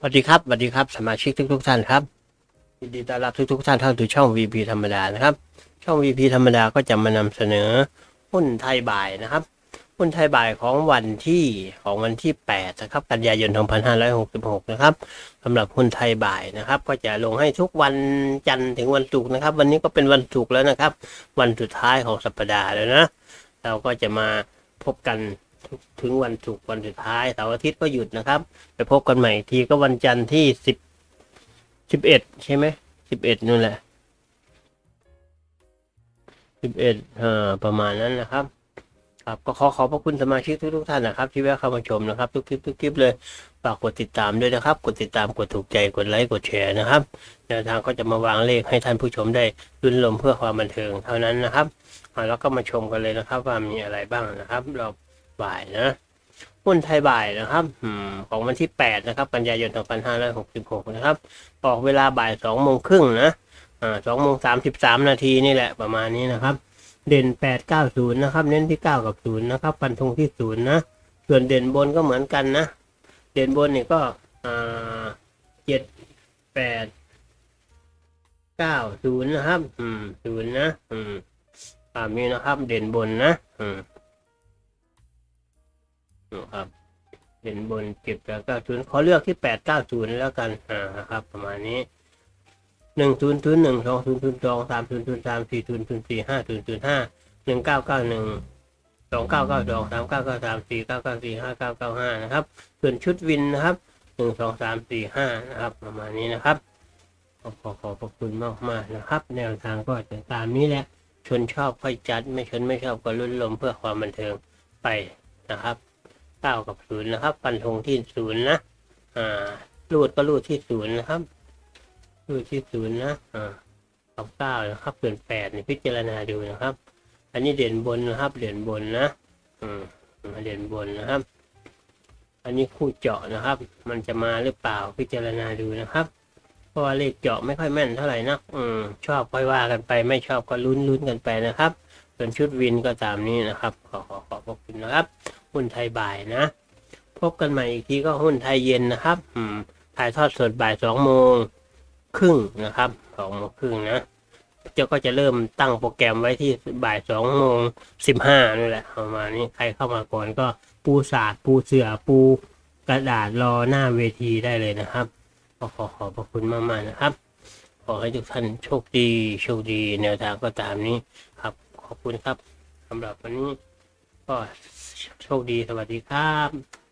สวัสดีครับสวัสดีครับสมาชิกทุกทุกๆท่านครับยินดีต้อนรับทุกทุกๆท่านเข้าสู่ช่อง VP ธรรมดานะครับ ช่อง VP ธรรมดาก็จะมานำเสนอหุ้นไทยบ่ายนะครับ หุ้นไทยบ่ายของวันที่ของวันที่ 8 นะครับ กันยายน 2566 นะครับสำหรับหุ้นไทยบ่ายนะครับ ก็จะลงให้ทุกวันจันทร์ถึงวันศุกร์นะครับ วันนี้ก็เป็นวันศุกร์แล้วนะครับ วันสุดท้ายของสัปดาห์แล้วนะ เราก็จะมาพบกัน ถึงวันศุกร์วันสุดท้ายเสาร์อาทิตย์ก็หยุดนะครับ ไปพบกันใหม่ทีก็วันจันทร์ที่สิบสิบเอ็ดใช่ไหมสิบเอ็ดนู่นแหละสิบเอ็ดเอ่อประมาณนั้นนะครับ ครับก็ขอขอบพระคุณสมาชิกทุกๆท่านนะครับ ที่แวะเข้ามาชมนะครับ ทุกคลิปทุกคลิปเลยฝากกดติดตามด้วยนะครับ กดติดตามกดถูกใจกดไลค์กดแชร์นะครับแนวทางก็จะมาวางเลขให้ท่านผู้ชมได้ลุ้นลมเพื่อความบันเทิงเท่านั้นนะครับแล้วก็มาชมกันเลยนะครับ ว่ามีอะไรบ้างนะครับเรอ บ่ายนะหุ้นไทยบ่ายนะครับอของวันที่ 8 นะครับ กันยายน 2566 นะครับ ออกเวลาบ่าย2โมงครึ่งนะอ่า2โมง33นาทีนี่แหละประมาณนี้นะครับ เด่น890นะครับ เน้นที่9กับ0นะครับปันธงที่0นะ ส่วนเด่นบนก็เหมือนกันนะ เด่นบนนี่ก็อ่า7 8 9 0นะครับ อืม0นะ อืมตามนี้นะครับ เด่นบนนะ อืมนะ ครับเด่นบนเก็บแปดเก้าศูนย์ขอเลือกที่แปดเก้าศูนย์แล้วกันอ่านะครับ ประมาณนี้หนึ่งศูนย์ศูนย์หนึ่งสองศูนย์ศูนย์สองสามศูนย์ศูนย์สามสี่ศูนย์ศูนย์สี่ห้าศูนย์ศูนย์ห้าหนึ่งเก้าเก้าหนึ่งสองเก้าเก้าสองสามเก้าเก้าสามสี่เก้าเก้าสี่ห้าเก้าเก้าห้านะครับ ส่วนชุดวินนะครับหนึ่งสองสามสี่ห้านะครับ ประมาณนี้นะครับขอขอขอบคุณมากมากนะครับ แนวทางก็จะตามนี้แหละชนชอบค่อยจัดไม่ชนไม่ชอบก็ลุ้นลมเพื่อความบันเทิงไปนะครับ ก้ากับศูนย์นะครับ ฟันธงที่ศูนย์นะ อ่ารูดก็รูดที่ศูนย์นะครับ รูดที่ศูนย์นะ อ่ากับเก้านะครับเปลี่ยนแปดนี่พิจารณาดูนะครับ อันนี้เด่นบนนะครับ เด่นบนนะ อืมเด่นบนนะครับ อันนี้คู่เจาะนะครับ มันจะมาหรือเปล่าพิจารณาดูนะครับเพราะว่าเลขเจาะไม่ค่อยแม่นเท่าไหร่นักอืมชอบค่อยว่ากันไป ไม่ชอบก็ลุ้นลุ้นกันไปนะครับ ส่วนชุดวินก็ตามนี้นะครับ ขอขอขอบคุณนะครับ หุ้นไทยบ่ายนะ พบกันใหม่อีกทีก็หุ้นไทยเย็นนะครับถ่ายทอดสดบ่ายสองโมงครึ่งนะครับสองโมงครึ่งนะเจ้าก็จะเริ่มตั้งโปรแกรมไว้ที่บ่ายสองโมงสิบห้านี่แหละประมาณนี้ใครเข้ามาก่อนก็ปูศาสตร์ปูเสือปูกระดาษรอหน้าเวทีได้เลยนะครับก็ขอขอบพระคุณมากๆนะครับ ขอให้ทุกท่านโชคดีโชคดีแนวทางก็ตามนี้ครับ ขอบคุณครับสำหรับวันนี้ ก็โชคดีสวัสดีครับ